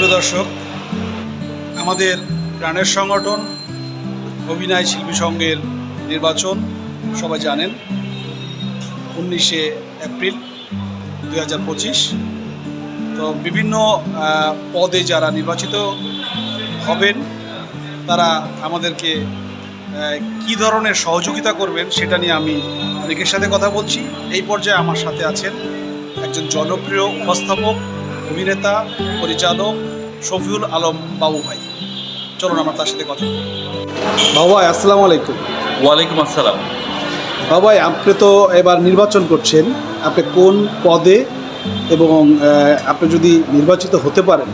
সুপ্রিয় দর্শক, আমাদের প্রাণের সংগঠন, অভিনয় শিল্পী সংঘের নির্বাচন, সবাই জানেন, উনিশে এপ্রিল দুই হাজার পঁচিশ। তো বিভিন্ন পদে যারা নির্বাচিত হবেন, তারা আমাদেরকে কি ধরনের সহযোগিতা করবেন সেটা নিয়ে আমি অনেকের সাথে কথা বলছি। এই পর্যায়ে আমার সাথে আছেন একজন জনপ্রিয় উপস্থাপক অভিনেতা পরিচালক শফিউল আলম বাবু ভাই। চলুন আমার তার সাথে কথা বাবু ভাই আসসালামু আলাইকুম। ওয়ালাইকুম আসসালাম। বাবু ভাই আপনি তো এবার নির্বাচন করছেন। আপনি কোন পদে এবং আপনি যদি নির্বাচিত হতে পারেন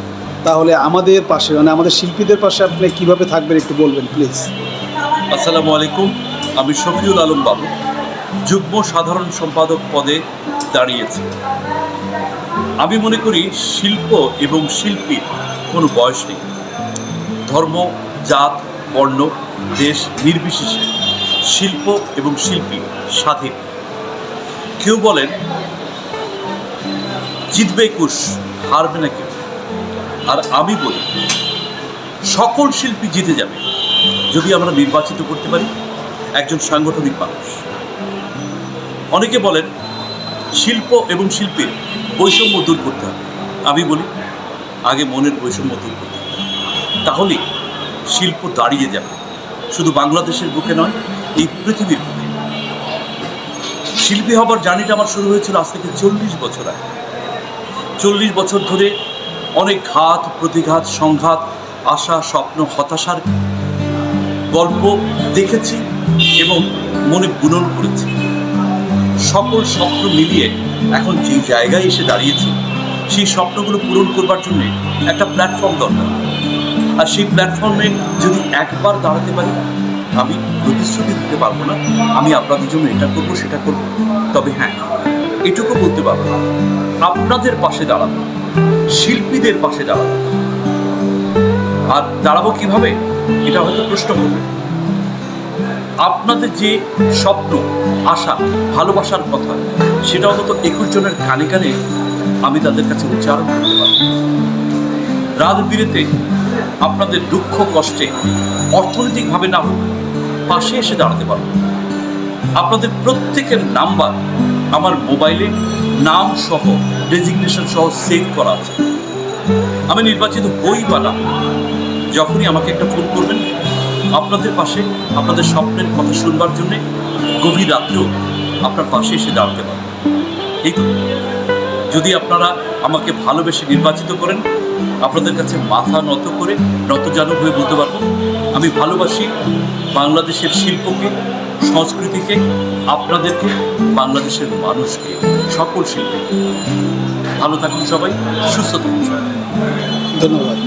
তাহলে আমাদের পাশে মানে আমাদের শিল্পীদের পাশে আপনি কীভাবে থাকবেন একটু বলবেন প্লিজ? আসসালামু আলাইকুম। আমি শফিউল আলম বাবু যুগ্ম সাধারণ সম্পাদক পদে দাঁড়িয়েছি। আমি মনে করি শিল্প এবং শিল্পীর কোনো বয়স নেই। ধর্ম, জাত, বর্ণ, দেশ নির্বিশেষে শিল্প এবং শিল্পী স্বাধীন। কেউ বলেন, জিতবে কুশ, হারবে না কেউ। আর আমি বলি, সকল শিল্পী জিতে যাবে যদি আমরা নির্বাচিত করতে পারি একজন সাংগঠনিক মানুষ। অনেকে বলেন শিল্প এবং শিল্পীর বৈষম্য দূর করতে হবে। আমি বলি, আগে মনের বৈষম্য দূর করতে হবে। তাহলেই শিল্প দাঁড়িয়ে যাবে। শুধু বাংলাদেশের বুকে নয়, এই পৃথিবীর বুকে। শিল্পী হবার জার্নিটা আমার শুরু হয়েছিল আজ থেকে চল্লিশ বছর আগে। চল্লিশ বছর ধরে অনেক ঘাত, প্রতিঘাত, সংঘাত, আশা, স্বপ্ন, হতাশার গল্প দেখেছি এবং মনে বুনন করেছি। সকল স্বপ্ন মিলিয়ে এখন যে জায়গায় এসে দাঁড়িয়েছি, সেই স্বপ্নগুলো পূরণ করবার জন্য একটা প্ল্যাটফর্ম দরকার। আর সেই প্ল্যাটফর্মে যদি একবার দাঁড়াতে পারি, আমি প্রতিশ্রুতি দিতে পারব না, আমি আপনাদের জন্য এটা করব, সেটা করব। তবে হ্যাঁ এটুকু বলতে পারব না, আপনাদের পাশে দাঁড়াবো, শিল্পীদের পাশে দাঁড়াবো। আর দাঁড়াবো কীভাবে, এটা হয়তো প্রশ্ন করবে। আপনাদের যে স্বপ্ন, আশা, ভালোবাসার কথা, সেটা অন্তত একুশ জনের কানে কানে আমি তাদের কাছে উচ্চারণ করতে পারব রাত বিরেতে আপনাদের দুঃখ, কষ্টে অর্থনৈতিকভাবে না হোক, পাশে এসে দাঁড়াতে পারব। আপনাদের প্রত্যেকের নাম্বার আমার মোবাইলে নাম সহ ডেজিগনেশন সহ সেভ করা আছে। আমি নির্বাচিত হই বা না, যখনই আমাকে একটা ফোন করবেন আপনাদের পাশে, আপনাদের স্বপ্নের কথা শুনবার জন্যে গভীর রাত্রেও আপনার পাশে এসে দাঁড়াতে পারে এই যদি আপনারা আমাকে ভালোবেসে নির্বাচিত করেন, আপনাদের কাছে মাথা নত করে নতজানু হয়ে বলতে পারব, আমি ভালোবাসি বাংলাদেশের শিল্পকে, সংস্কৃতিকে, আপনাদেরকে, বাংলাদেশের মানুষকে, সকল শিল্পীকে। ভালো থাকুন সবাই, সুস্থ থাকুন সবাই। ধন্যবাদ।